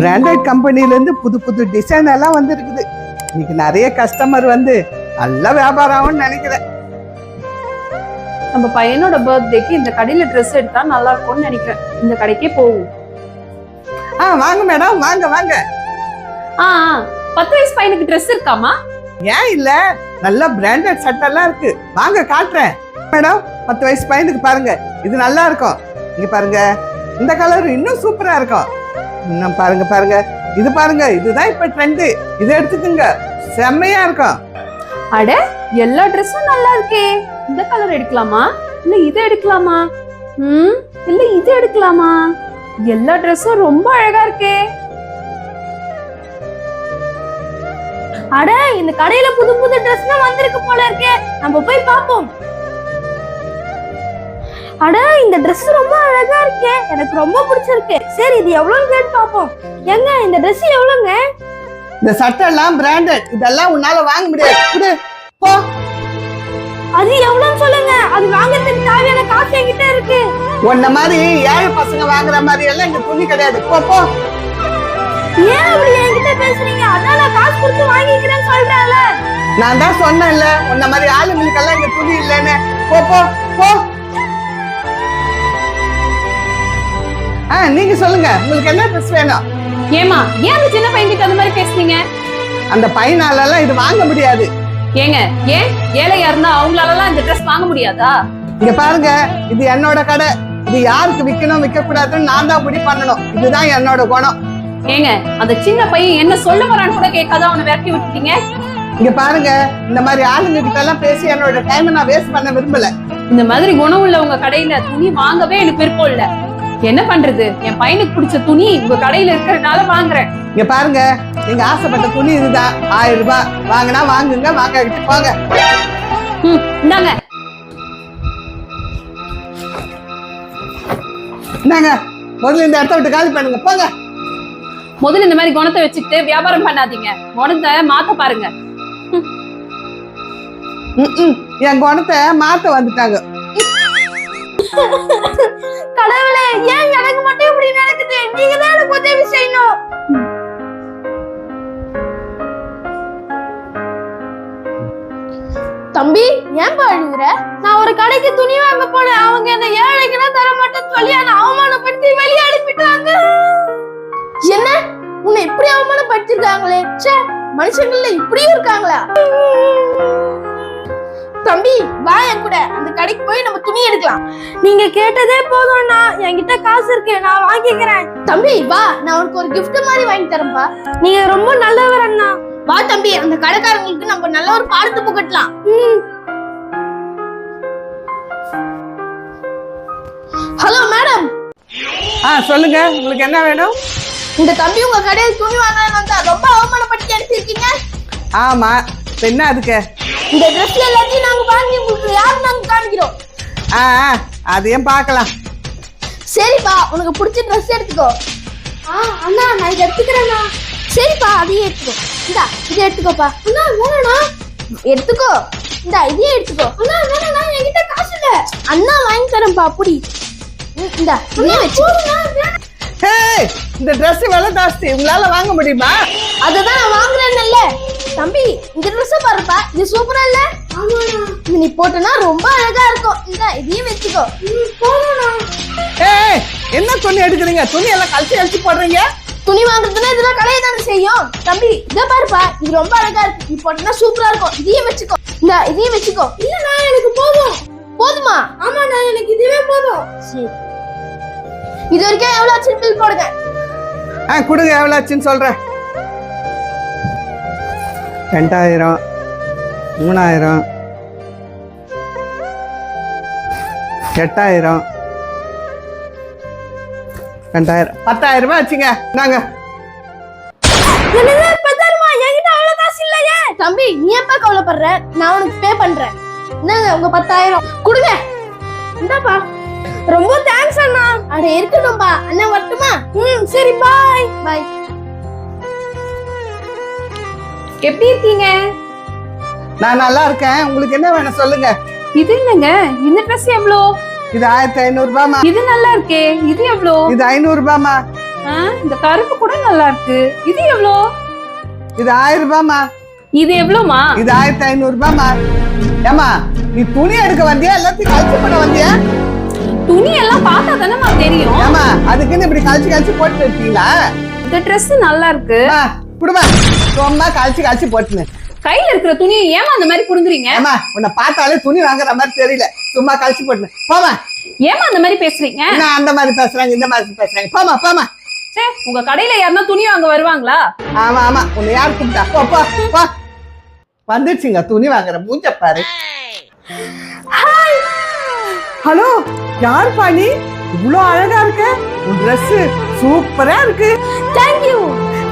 Branded கம்பெனில இருந்து புது புது டிசைன் எல்லாம் வந்திருக்குது. இன்னைக்கு நிறைய கஸ்டமர் வந்து நல்ல வியாபாரம் ஆகும்னு நினைக்கிறேன். நம்ம பையனோட பர்த்டேக்கு இந்த கடையில ட்ரெஸ் எடுத்தா நல்லா இருக்கும்னு நினைக்கிறேன். இந்த கடைக்கே போவோம். ஆ வாங்க மேடம் வாங்க வாங்க. ஆ ஆ, பத்து வயசு பையனுக்கு ட்ரெஸ் இருக்காமா ஏன் இல்ல? நல்ல பிராண்டட் சட்டெல்லாம் இருக்கு. வாங்க காட்டுறேன். மேடம் பத்து வயசு பையனுக்கு பாருங்க. இது நல்லா இருக்கும். இங்க பாருங்க. இந்த கலர் இன்னும் சூப்பரா இருக்கும். இன்னும் பாருங்க பாருங்க. இது பாருங்க இதுதான் இப்ப ட்ரெண்டு இதை எடுத்துக்கோங்க. செம்மையா இருக்கும். அட எல்லா ட்ரெஸ்ஸும் நல்லா இருக்கே. இந்த கலர் எடுக்கலாமா? இல்ல இது எடுக்கலாமா? ம் இல்ல இது எடுக்கலாமா? எல்லா ட்ரெஸ்ஸும் ரொம்ப அழகா இருக்கே. அட இந்த கடையில புது புது ட்ரெஸ்லாம் வந்திருக்கு போல இருக்கே. நம்ம போய் பாப்போம் அட இந்த Dress ரொம்ப அழகா இருக்கே. எனக்கு ரொம்ப பிடிச்சிருக்கு. சரி இது எவ்வளவுன்னு கேட்டு பாப்போம் ஏங்க இந்த Dress எவ்வளவுங்க இந்த சட்டெல்லாம் பிராண்டட் இதெல்லாம் உன்னால வாங்க முடியாது. போ. அது எவ்வளவுன்னு சொல்லுங்க. அது வாங்குறதுக்கு தேவையான காசு என்கிட்ட இருக்கு. உன்ன மாதிரி ஏழை பசங்க வாங்குற மாதிரி எல்லாம் இங்க துணி கிடையாது. போ போ. ஏன் அப்படி என்கிட்ட பேசுறீங்க? அதான் நான் காசு கொடுத்து வாங்கிக்கிறேன்னு சொல்றேன்ல. நான் தான் சொன்னேன்ல உன்ன மாதிரி ஆளுங்களுக்கெல்லாம் இங்க துணி இல்லைன்னு. போ போ. போ. ஆ நீங்க சொல்லுங்க. உங்களுக்கு என்ன ட்ரெஸ் வேணும்? ஏமா ஏன் அந்த சின்ன பையன்கிட்ட அந்த மாதிரி பேசுனீங்க? அந்த பையனால எல்லாம் இது வாங்க முடியாது. ஏங்க ஏன்? ஏழையா இருந்தா அவங்களாலலாம் இந்த ட்ரெஸ் வாங்க முடியாதா? இங்க பாருங்க இது என்னோட கடை. இது யாருக்கு விக்கணும் விற்க கூடாதுன்னு நான் தான் முடிவு பண்ணணும். இதுதான் என்னோட குணம். ஏங்க அந்த சின்ன பையன் என்ன சொல்ல வரான்னு கூட கேட்காத அவனை விரட்டி விட்டுட்டீங்க? இங்க பாருங்க இந்த மாதிரி ஆளுங்க கிட்ட எல்லாம் பேசி என்னோட டைமை நான் வேஸ்ட் பண்ண விரும்பல. இந்த மாதிரி குணம் உள்ள உங்க கடையில துணி வாங்கவே எனக்கு விருப்பம் இல்ல. என்ன பண்றது? என் பையனுக்கு பிடிச்ச துணி உங்க கடையில இருக்கிறதுனால வாங்குறேன். இங்க பாருங்க நீங்க ஆசைப்பட்ட துணி இதுதான் ஆயிரம் ரூபாய். வாங்கினா வாங்குங்க வாங்கிட்டு போங்க. ம், இந்தாங்க. என்னங்க முதல்ல இந்த இடத்த விட்டு காலி பண்ணுங்க போங்க. முதல்ல இந்த மாதிரி குணத்தை வச்சுக்கிட்டு வியாபாரம் பண்ணாதீங்க. குணத்தை மாத்த பாருங்க. என் குணத்தை மாத்த வந்துட்டாங்க. கடவுளே ஏன் எனக்கு மட்டும் இப்படி நடக்குது? நீங்க தான் எனக்கு உதவி செய்யணும். தம்பி ஏன் அழுகுற? நான் ஒரு கடைக்கு துணி வாங்க போனேன். அவங்க என்ன ஏழைக்குன்னா தர மாட்டேன்னு சொல்லி என்ன அவமானப்படுத்தி வெளியே அனுப்பிட்டாங்க. என்ன? உன்னை இப்படி அவமானப்படுத்திருக்காங்களே சே மனுஷங்கள்ல இப்படியும் இருக்காங்களா? தம்பி வா என் கூட. அந்த கடைக்கு போய் நம்ம துணி எடுக்கலாம். நீங்க கேட்டதே போதும்ண்ணா. என்கிட்ட காசு இருக்கு. நான் வாங்கிக்கிறேன். தம்பி வா. நான் உனக்கு ஒரு gift மாதிரி வாங்கி தரேன்பா நீங்க ரொம்ப நல்லவர் அண்ணா வா தம்பி அந்த கடைக்காரங்களுக்கு நம்ம நல்ல ஒரு பாடத்து புகட்டலாம். Hello madam. ஆ சொல்லுங்க. உங்களுக்கு என்ன வேணும்? இந்த தம்பி உங்க கடையில் துணி வாங்கலாம்னு வந்தா ரொம்ப அவமானப்படுத்தி அனுப்பியிருக்கீங்க ஆமா. என்ன அதுக்கு? இந்த ட்ரெஸ் எல்லாத்தையும் நாங்க வாங்கி உங்களுக்கு யார் நாங்க காமிக்கிறோம்? ஆ அதையும் பார்க்கலாம். சரிப்பா உனக்கு பிடிச்ச ட்ரெஸ் எடுத்துக்கோ. ஆ அண்ணா நான் இதை எடுத்துக்கிறேண்ணா. சரிப்பா அதையே எடுத்துக்கோ. இந்தா இதை எடுத்துக்கோப்பா. அண்ணா வேணாண்ணா. எடுத்துக்கோ. இந்தா இதையே எடுத்துக்கோ. அண்ணா வேணாண்ணா என்கிட்ட காசு இல்ல. அண்ணா வாங்கி தரேன்ப்பா ம், இந்தா இதையே வச்சுக்கோ. ஹே இந்த Dress விலை ஜாஸ்தி. உங்களால வாங்க முடியுமா? அதுதான் நான் வாங்குறேன்ல தம்பி இந்த ட்ரெஸ் பாருப்பா. இது சூப்பரா இல்ல? இது நீ போட்டனா ரொம்ப அழகா இருக்கும். இந்த இதையும் வச்சுக்கோ. ஏய் என்ன துணி எடுக்கிறீங்க? துணி எல்லாம் கழிச்சு கழிச்சு போடுறீங்க? துணி வாங்குறதுன்னா இதெல்லாம் கடையை தானே செய்யும். தம்பி இத பாருப்பா. இது ரொம்ப அழகா இருக்கு. நீ போட்டனா சூப்பரா இருக்கும். இதையும் வச்சுக்கோ. இந்த இதையும் வச்சுக்கோ. இல்ல நான் எனக்கு போதும். போதுமா? ஆமா நான் எனக்கு இதுவே போதும். சரி. இது வரைக்கும் எவ்வளவு ஆச்சு பில் போடுங்க. ஆ கொடுங்க. எவ்வளோ ஆச்சுன்னு சொல்றேன். ரெண்டாயிரம் மூணாயிரம் எட்டாயிரம் ரெண்டாயிரம். பத்தாயிரம் ரூபாய் ஆச்சுங்க. நாங்க என்கிட்ட இல்லையே. தம்பி நீ எப்ப கவலைப்படுற? நான் உனக்கு பே பண்றேன். என்னங்க உங்க பத்தாயிரம். கொடுங்க. இந்தாப்பா. ரொம்ப தேங்க்ஸ் அண்ணா. அட இருக்கட்டும்பா. அண்ணா வரட்டுமா? ம் சரி பாய் பாய் எப்படி இருக்கீங்க? நான் நல்லா இருக்கேன். உங்களுக்கு என்ன வேணும் சொல்லுங்க. இது என்னங்க? இந்த ட்ரெஸ் எவ்வளோ? இது ஆயிரத்தி ஐநூறு ரூபாமா இது நல்லா இருக்கே. இது எவ்வளோ? இது ஐநூறு ரூபாமா இந்த கருப்பு கூட நல்லா இருக்கு. இது எவ்வளோ? இது ஆயிரம் ரூபாய்மா இது எவ்வளோமா இது ஆயிரத்தி ஐநூறு ரூபாய்மா ஏமா நீ துணி எடுக்க வந்தியா? எல்லாத்தையும் கழிச்சு பண்ண வந்தியா? துணி எல்லாம் பார்த்தா தானேமா தெரியும். ஏமா அதுக்குன்னு இப்படி கழிச்சு கழிச்சு போட்டு இருக்கீங்களா? இந்த Dress நல்லா இருக்கு. குடுமா. சும்மா கழிச்சு கழிச்சு போட்டுன்னு. கையில இருக்கிற துணியை ஏமா அந்த மாதிரி புடுங்குறீங்க ஏமா உன்னை பார்த்தாலே துணி வாங்குற மாதிரி தெரியல. சும்மா கழிச்சு போட்டுன்னு. போமா ஏமா அந்த மாதிரி பேசுறீங்க? என்ன அந்த மாதிரி பேசுறாங்க இந்த மாதிரி பேசுறாங்க. போமா போமா சே உங்க கடையில யாருன்னா துணி வாங்க வருவாங்களா? ஆமா ஆமா. உன்னை யார் கூப்பிட்டா? போ போ போ. வந்துடுச்சுங்க துணி வாங்குற மூஞ்ச பாரு. ஹலோ யார் பாணி? இவ்வளோ அழகா இருக்க. உன் Dress சூப்பரா இருக்கு. தேங்க்யூ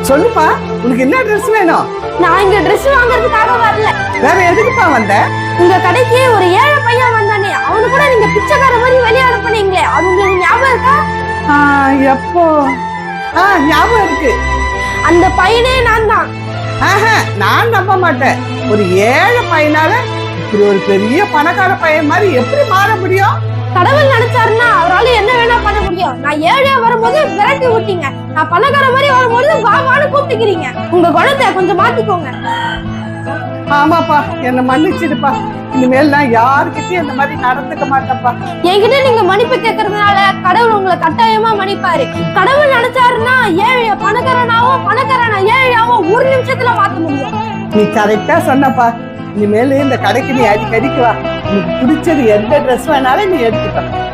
சொல்லுப்பா. உனக்கு என்ன Dress வேணும்? நான் இங்க Dress வாங்குறதுக்காக வரல. வேற எதுக்குப்பா வந்த? உங்க கடைக்கு ஒரு ஏழை பையன் வந்தானே அவனு கூட நீங்க பிச்சைக்கார மாதிரி வெளியே அனுப்புனீங்களே அது உங்களுக்கு ஞாபகம் இருக்கா? எப்போ? ஆ ஞாபகம் இருக்கு. அந்த பையனே நான் தான். ஆஹா, நான் நம்ப மாட்டேன். ஒரு ஏழை பையனால இப்படி ஒரு பெரிய பணக்கார பையன் மாதிரி எப்படி மாற முடியும்? கடவுள் நினைச்சாருன்னா அவரால என்ன வேணா பண்ண முடியும். நான் ஏழையா வரும்போது விரட்டி விட்டீங்க நான் பணக்கார மாதிரி வரும்போது வா வான்னு கூப்பிட்டுக்கிறீங்க. உங்க குணத்தை கொஞ்சம் மாத்திக்கோங்க. ஆமாப்பா என்னை மன்னிச்சிடுப்பா. இனிமேல் நான் யாருக்கிட்டயும் இந்த மாதிரி நடந்துக்க மாட்டேன்ப்பா. என்கிட்ட நீங்க மன்னிப்பு கேட்கறதுனால கடவுள் உங்களை கட்டாயமா மன்னிப்பாரு. கடவுள் நினைச்சாருன்னா ஏழைய பணக்காரனாவும் பணக்காரனா ஏழையாவும் ஒரு நிமிஷத்துல மாத்த முடியும். நீ கரெக்டா சொன்னப்பா. இனிமேல் இந்த கடைக்கு நீ அடிக்கடிக்கு வா. உனக்கு பிடிச்சது எந்த ட்ரெஸ் வேணாலும் நீ எடுத்துக்கலாம்